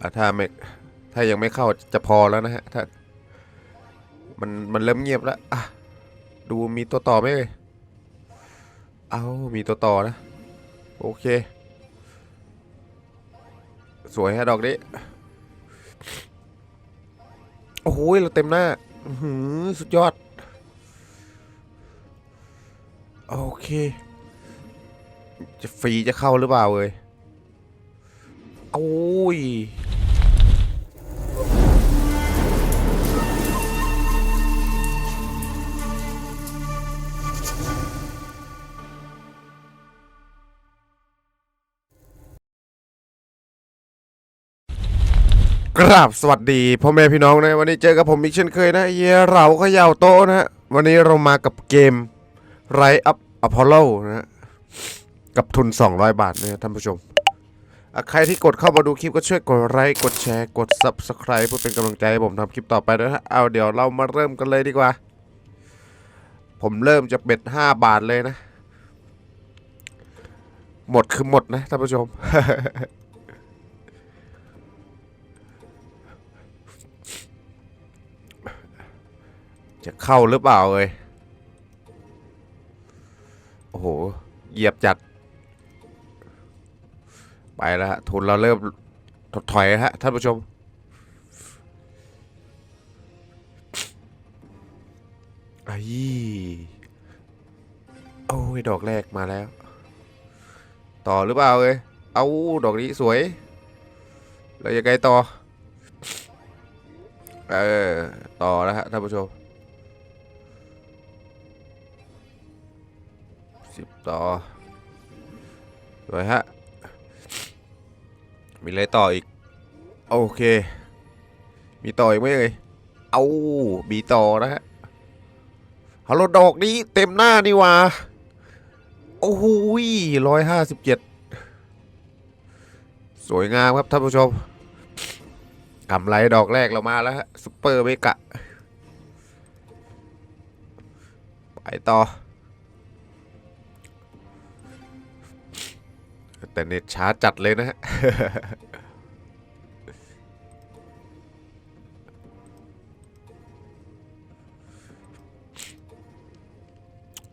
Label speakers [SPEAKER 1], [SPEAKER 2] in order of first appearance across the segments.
[SPEAKER 1] อะถ้าไม่ถ้ายังไม่เข้าจะพอแล้วนะฮะถ้ามันมันเริ่มเงียบแล้วอะดูมีตัวต่อไหมเอ่ยเอามีตัวต่อนะ โอเค สวยฮะดอกนี้โอ้โหเราเต็มหน้าหือสุดยอด โอเค จะฟรีจะเข้าหรือเปล่าเอ่ยโอ้ย กราบสวัสดีพ่อแม่พี่น้องนะวันนี้เจอกับผมอีกเช่นเคยนะเยเราเขย่าโตนะฮะวันนี้เรามากับเกมไรอัพอพอลโลนะฮะกับทุน 200 บาทนะท่านผู้ชม ใครที่กดเข้ามาดูคลิปก็ช่วยกดไลค์กดแชร์กด Subscribe เพื่อเป็นกำลังใจให้ผมทำคลิปต่อไปด้วยนะเอาเดี๋ยวเรามาเริ่มกันเลยดีกว่า ผมเริ่มจากเบ็ด 5 บาทเลยนะ หมดคือหมดนะท่านผู้ชม จะเข้าหรือเปล่าเอ้ยโอ้โห เหยียบจัด ไปแล้วฮะ ทุนเราเริ่มถดถอยฮะ ท่านผู้ชม ไอ้โอ้ย ดอกแรกมาแล้ว ต่อหรือเปล่าเอ้ยเอาดอกนี้สวย แล้วยังไงต่อ เออ ต่อแล้วฮะท่านผู้ชม สิบต่อสวยฮะ มีอะไรต่ออีก โอเค มีต่ออีกไหมเอ่ยเอามีต่อนะฮะฮัลโหลดอกนี้เต็มหน้านี่ว่าโอ้โหร้อยห้าสิบเจ็ดสวยงามครับท่านผู้ชมกำไรดอกแรกเรามาแล้วฮะซุปเปอร์เมกะ ไปต่อ แต่เน็ตช้าจัดเลยนะฮะ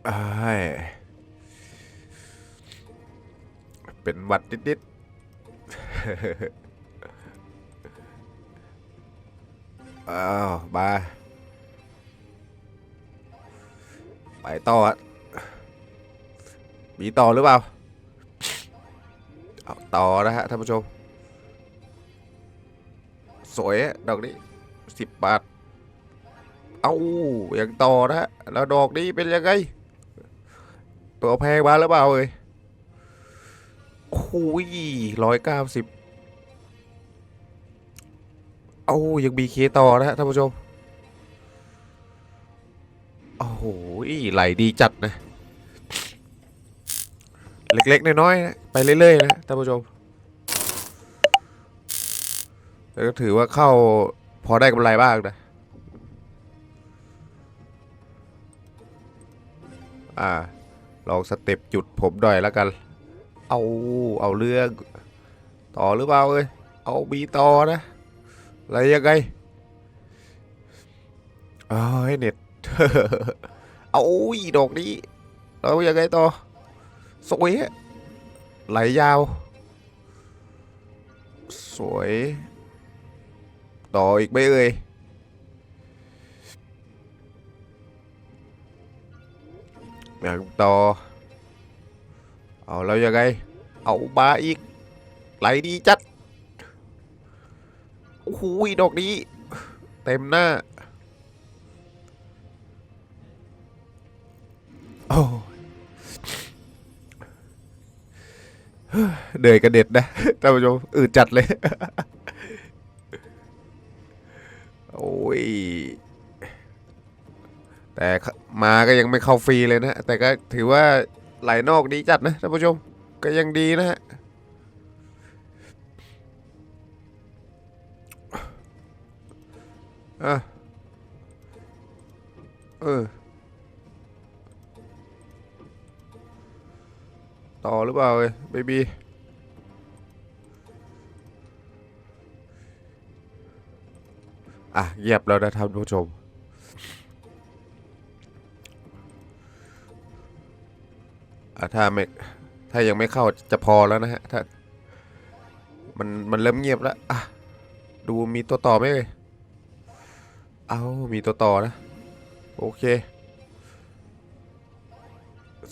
[SPEAKER 1] อ้ายเป็นวัดนิดๆอ้าวมาไปต่ออะมีต่อหรือเปล่า เอาต่อนะฮะท่านผู้ชม สวยดอกนี้สิบบาท เอาอย่างต่อนะฮะแล้วดอกนี้เป็นยังไง ตัวแพงมาหรือเปล่าเอ่ยโอ้ยร้อยเก้าสิบเอายังมีเคต่อนะฮะท่านผู้ชม โอ้โหไหลดีจัดนะ เล็กๆ น้อยๆนะไปเรื่อยๆนะท่านผู้ชมแต่ก็ถือว่าเข้าพอได้กำไรบ้างนะอ่า ลองสเต็ปจุดผมหน่อยแล้วกัน เอาเอาเรื่อง ต่อหรือเปล่าเอ้ยเอาบีต่อนะ อะไรยังไงเอ้ยเน็ต เอาอีดอกนี้แล้วยังไงต่อ สวยอะไหลยาว สวย ต่ออีกไหมเอ่ยอย่างต่อ เอาแล้วยังไง เอามาอีก ไหลดีจัด โอ้โหดอกนี้ เต็มหน้า โอ้ เหนื่อยกระเด็ดนะท่านผู้ชมอืดจัดเลย โอ้ย แต่มาก็ยังไม่เข้าฟรีเลยนะ แต่ก็ถือว่าไหลนอกดีจัดนะท่านผู้ชม ก็ยังดีนะฮะอะเออ ต่อหรือเปล่าเอ้ยเบบีอะเงียบแล้วนะท่านผู้ชม อะถ้าไม่ ถ้ายังไม่เข้าจะพอแล้วนะฮะ ถ้า มัน มันเริ่มเงียบแล้ว อะ ดูมีตัวต่อไหมเอ่ยเอามีตัวต่อนะ โอเค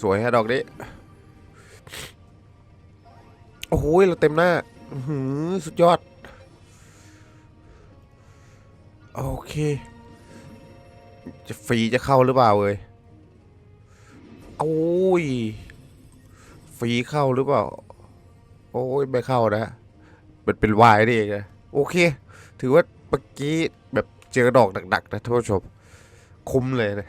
[SPEAKER 1] สวยฮะดอกนี้ โอ้โหเราเต็มหน้าหือสุดยอด โอเค จะฟรีจะเข้าหรือเปล่าเอ่ยโอ้ยฟรีเข้าหรือเปล่า โอ้ยไม่เข้านะมันเป็นวายนี่เองนะโอเค ถือว่าเมื่อกี้แบบเจอดอกหนักๆนะท่านผู้ชม คุ้มเลยนะ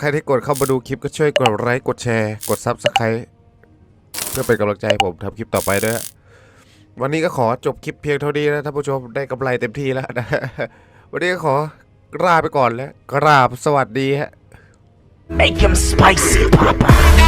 [SPEAKER 1] ใครที่กดเข้ามาดูคลิปก็ช่วยกดไลค์กดแชร์ กดซับสไครต์เพื่อเป็นกำลังใจให้ผมทำคลิปต่อไปด้วยวันนี้ก็ขอจบคลิปเพียงเท่านี้นะท่านผู้ชมได้กำไรเต็มที่แล้วนะวันนี้ก็ขอลาไปก่อนแล้วกราบสวัสดีฮะ
[SPEAKER 2] Make him spicy, Papa.